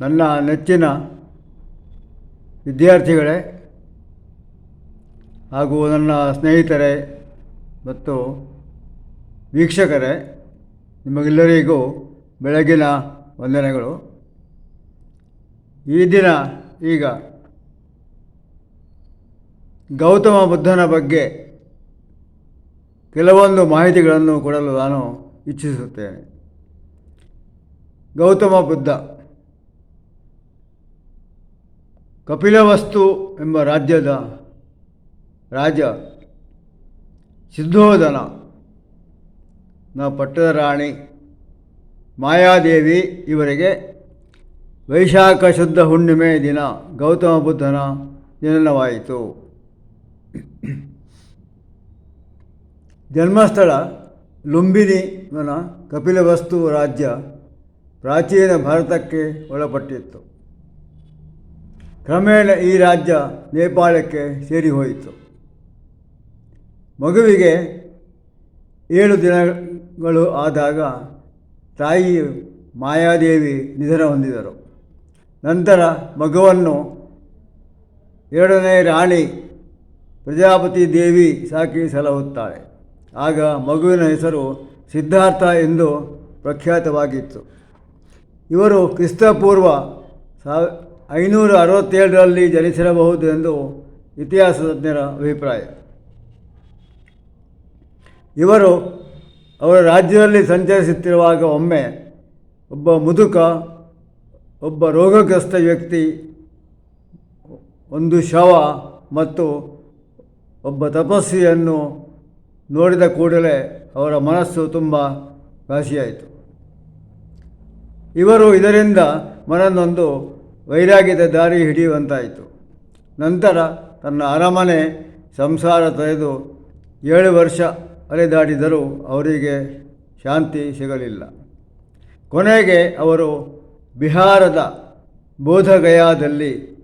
ನನ್ನ ನೆಚ್ಚಿನ ವಿದ್ಯಾರ್ಥಿಗಳೇ ಹಾಗೂ ನನ್ನ ಸ್ನೇಹಿತರೇ ಮತ್ತು ವೀಕ್ಷಕರೇ, ನಿಮಗೆಲ್ಲರಿಗೂ ಬೆಳಗಿನ ವಂದನೆಗಳು. ಈ ದಿನ ಈಗ ಗೌತಮ ಬುದ್ಧನ ಬಗ್ಗೆ ಕೆಲವೊಂದು ಮಾಹಿತಿಗಳನ್ನು ಕೊಡಲು ನಾನು ಇಚ್ಛಿಸುತ್ತೇನೆ. ಗೌತಮ ಬುದ್ಧ ಕಪಿಲವಸ್ತು ಎಂಬ ರಾಜ್ಯದ ರಾಜ ಸಿದ್ಧೋಧನ ನ ಪಟ್ಟದ ರಾಣಿ ಮಾಯಾದೇವಿ ಇವರಿಗೆ ವೈಶಾಖ ಶುದ್ಧ ಹುಣ್ಣಿಮೆ ದಿನ ಗೌತಮ ಬುದ್ಧನ ಜನನವಾಯಿತು. ಜನ್ಮಸ್ಥಳ ಲುಂಬಿನಿ ವನ ಕಪಿಲವಸ್ತು ರಾಜ್ಯ ಪ್ರಾಚೀನ ಭಾರತಕ್ಕೆ ಒಳಪಟ್ಟಿತ್ತು. ಕ್ರಮೇಣ ಈ ರಾಜ್ಯ ನೇಪಾಳಕ್ಕೆ ಸೇರಿ ಹೋಯಿತು ಮಗುವಿಗೆ ಏಳು ದಿನಗಳು ಆದಾಗ ತಾಯಿ ಮಾಯಾದೇವಿ ನಿಧನ ಹೊಂದಿದರು. ನಂತರ ಮಗುವನ್ನು ಎರಡನೇ ರಾಣಿ ಪ್ರಜಾಪತಿ ದೇವಿ ಸಾಕಿ ಸಲಹುತ್ತಾಳೆ ಆಗ ಮಗುವಿನ ಹೆಸರು ಸಿದ್ಧಾರ್ಥ ಎಂದು ಪ್ರಖ್ಯಾತವಾಗಿತ್ತು. ಇವರು ಕ್ರಿಸ್ತಪೂರ್ವ ಸಾವ ಐನೂರ ಅರವತ್ತೇಳರಲ್ಲಿ ಜನಿಸಿರಬಹುದು ಎಂದು ಇತಿಹಾಸ ತಜ್ಞರ ಅಭಿಪ್ರಾಯ. ಇವರು ಅವರ ರಾಜ್ಯದಲ್ಲಿ ಸಂಚರಿಸುತ್ತಿರುವಾಗ ಒಮ್ಮೆ ಒಬ್ಬ ಮುದುಕ, ಒಬ್ಬ ರೋಗಗ್ರಸ್ತ ವ್ಯಕ್ತಿ, ಒಂದು ಶವ ಮತ್ತು ಒಬ್ಬ ತಪಸ್ವಿಯನ್ನು ನೋಡಿದ ಕೂಡಲೇ ಅವರ ಮನಸ್ಸು ತುಂಬ ರಾಶಿಯಾಯಿತು. ಇವರು ಇದರಿಂದ ಮನನೊಂದು ವೈರಾಗ್ಯದ ದಾರಿ ಹಿಡಿಯುವಂತಾಯಿತು. ನಂತರ ತನ್ನ ಅರಮನೆ ಸಂಸಾರ ತೊರೆದು ಏಳು ವರ್ಷ ಅಲೆದಾಡಿದರೂ ಅವರಿಗೆ ಶಾಂತಿ ಸಿಗಲಿಲ್ಲ. ಕೊನೆಗೆ ಅವರು ಬಿಹಾರದ ಬೋಧಗಯಾದಲ್ಲಿ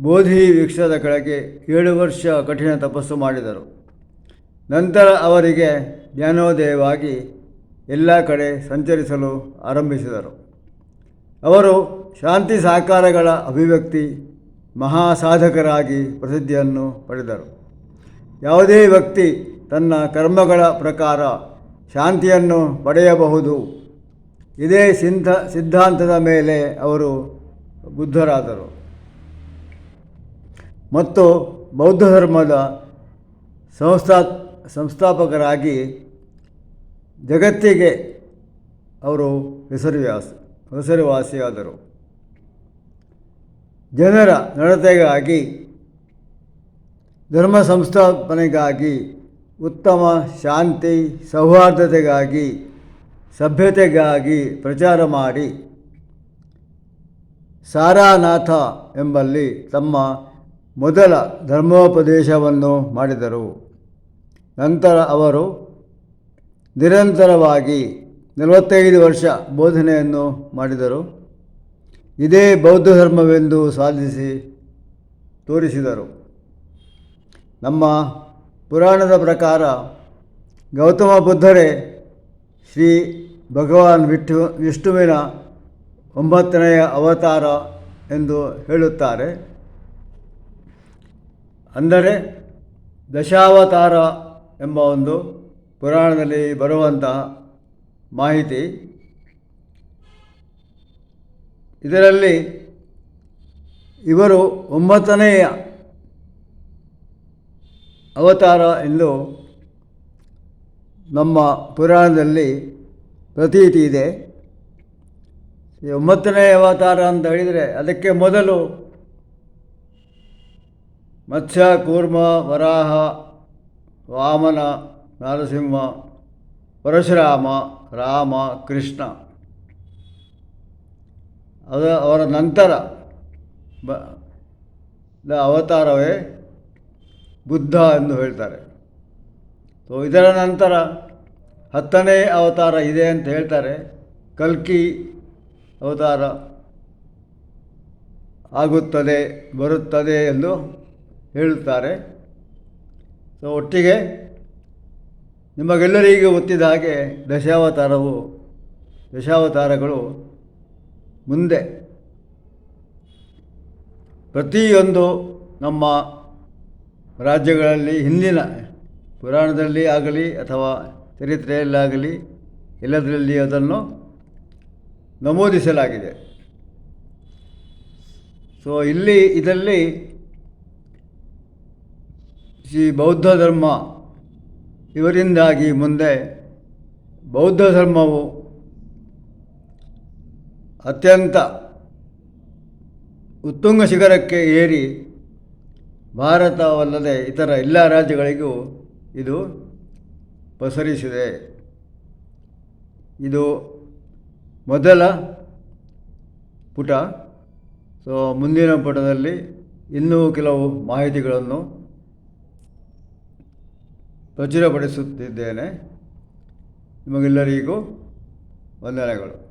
ಬೋಧಿ ವೃಕ್ಷದ ಕೆಳಗೆ ಏಳು ವರ್ಷ ಕಠಿಣ ತಪಸ್ಸು ಮಾಡಿದರು. ನಂತರ ಅವರಿಗೆ ಜ್ಞಾನೋದಯವಾಗಿ ಎಲ್ಲ ಕಡೆ ಸಂಚರಿಸಲು ಆರಂಭಿಸಿದರು. ಅವರು ಶಾಂತಿ ಸಾಕಾರಗಳ ಅಭಿವ್ಯಕ್ತಿ ಮಹಾಸಾಧಕರಾಗಿ ಪ್ರಸಿದ್ಧಿಯನ್ನು ಪಡೆದರು. ಯಾವುದೇ ವ್ಯಕ್ತಿ ತನ್ನ ಕರ್ಮಗಳ ಪ್ರಕಾರ ಶಾಂತಿಯನ್ನು ಪಡೆಯಬಹುದು. ಇದೇ ಸಿದ್ಧ ಸಿದ್ಧಾಂತದ ಮೇಲೆ ಅವರು ಬುದ್ಧರಾದರು. ಮತ್ತು ಬೌದ್ಧ ಧರ್ಮದ ಸಂಸ್ಥಾ, ಸಂಸ್ಥಾಪಕರಾಗಿ ಜಗತ್ತಿಗೆ ಅವರು ಹೆಸರುವಾಸಿ, ಹೆಸರುವಾಸಿಯಾದರು. ಜನರ ನಡತೆಗಾಗಿ ಧರ್ಮ ಸಂಸ್ಥಾಪನೆಗಾಗಿ ಉತ್ತಮ ಶಾಂತಿ, ಸೌಹಾರ್ದತೆಗಾಗಿ, ಸಭ್ಯತೆಗಾಗಿ ಪ್ರಚಾರ ಮಾಡಿ ಸಾರಾನಾಥ ಎಂಬಲ್ಲಿ ತಮ್ಮ ಮೊದಲ ಧರ್ಮೋಪದೇಶವನ್ನು ಮಾಡಿದರು. ನಂತರ ಅವರು ನಿರಂತರವಾಗಿ ನಲವತ್ತೈದು ವರ್ಷ ಬೋಧನೆಯನ್ನು ಮಾಡಿದರು. ಇದೇ ಬೌದ್ಧ ಧರ್ಮವೆಂದು ಸಾಧಿಸಿ ತೋರಿಸಿದರು. ನಮ್ಮ ಪುರಾಣದ ಪ್ರಕಾರ ಗೌತಮ ಬುದ್ಧರೇ ಶ್ರೀ ಭಗವಾನ್ ವಿಷ್ಣು ವಿಷ್ಣುವಿನ ಒಂಬತ್ತನೆಯ ಅವತಾರ ಎಂದು ಹೇಳುತ್ತಾರೆ. ಅಂದರೆ ದಶಾವತಾರ ಎಂಬ ಒಂದು ಪುರಾಣದಲ್ಲಿ ಬರುವಂತಹ ಮಾಹಿತಿ. ಇದರಲ್ಲಿ ಇವರು ಒಂಬತ್ತನೆಯ ಅವತಾರ ಎಂದು ನಮ್ಮ ಪುರಾಣದಲ್ಲಿ ಪ್ರತೀತಿ ಇದೆ. ಒಂಬತ್ತನೇ ಅವತಾರ ಅಂತ ಹೇಳಿದರೆ ಅದಕ್ಕೆ ಮೊದಲು ಮತ್ಸ್ಯ, ಕೂರ್ಮ, ವರಾಹ, ವಾಮನ, ನರಸಿಂಹ, ಪರಶುರಾಮ, ರಾಮ, ಕೃಷ್ಣ ಅದ ಅವರ ನಂತರ ಬ, ದ ಅವತಾರವೇ ಬುದ್ಧ ಎಂದು ಹೇಳ್ತಾರೆ. ಸೊ, ಇದರ ನಂತರ ಹತ್ತನೇ ಅವತಾರ ಇದೆ ಅಂತ ಹೇಳ್ತಾರೆ. ಕಲ್ಕಿ ಅವತಾರ ಆಗುತ್ತದೆ, ಬರುತ್ತದೆ ಎಂದು ಹೇಳುತ್ತಾರೆ. ಸೊ, ಒಟ್ಟಿಗೆ ನಿಮಗೆಲ್ಲರಿಗೂ ಗೊತ್ತಿದ್ದ ಹಾಗೆ ದಶಾವತಾರವು, ದಶಾವತಾರಗಳು ಮುಂದೆ. ಪ್ರತಿಯೊಂದು ನಮ್ಮ ರಾಜ್ಯಗಳಲ್ಲಿ ಹಿಂದಿನ ಪುರಾಣದಲ್ಲಿ ಆಗಲಿ ಅಥವಾ ಚರಿತ್ರೆಯಲ್ಲಾಗಲಿ ಎಲ್ಲದರಲ್ಲಿ ಅದನ್ನು ನಮೂದಿಸಲಾಗಿದೆ. ಸೊ ಇಲ್ಲಿ ಇದರಲ್ಲಿ ಶ್ರೀ ಬೌದ್ಧ ಧರ್ಮ ಇವರಿಂದಾಗಿ ಮುಂದೆ ಬೌದ್ಧ ಧರ್ಮವು ಅತ್ಯಂತ ಉತ್ತುಂಗ ಶಿಖರಕ್ಕೆ ಏರಿ ಭಾರತವಲ್ಲದೆ ಇತರ ಎಲ್ಲ ರಾಜ್ಯಗಳಿಗೂ ಇದು ಪಸರಿಸಿದೆ. ಇದು ಮೊದಲ ಪುಟ. ಸೊ ಮುಂದಿನ ಪುಟದಲ್ಲಿ ಇನ್ನೂ ಕೆಲವು ಮಾಹಿತಿಗಳನ್ನು ಪ್ರಚುರಪಡಿಸುತ್ತಿದ್ದೇನೆ. ನಿಮಗೆಲ್ಲರಿಗೂ ವಂದನೆಗಳು.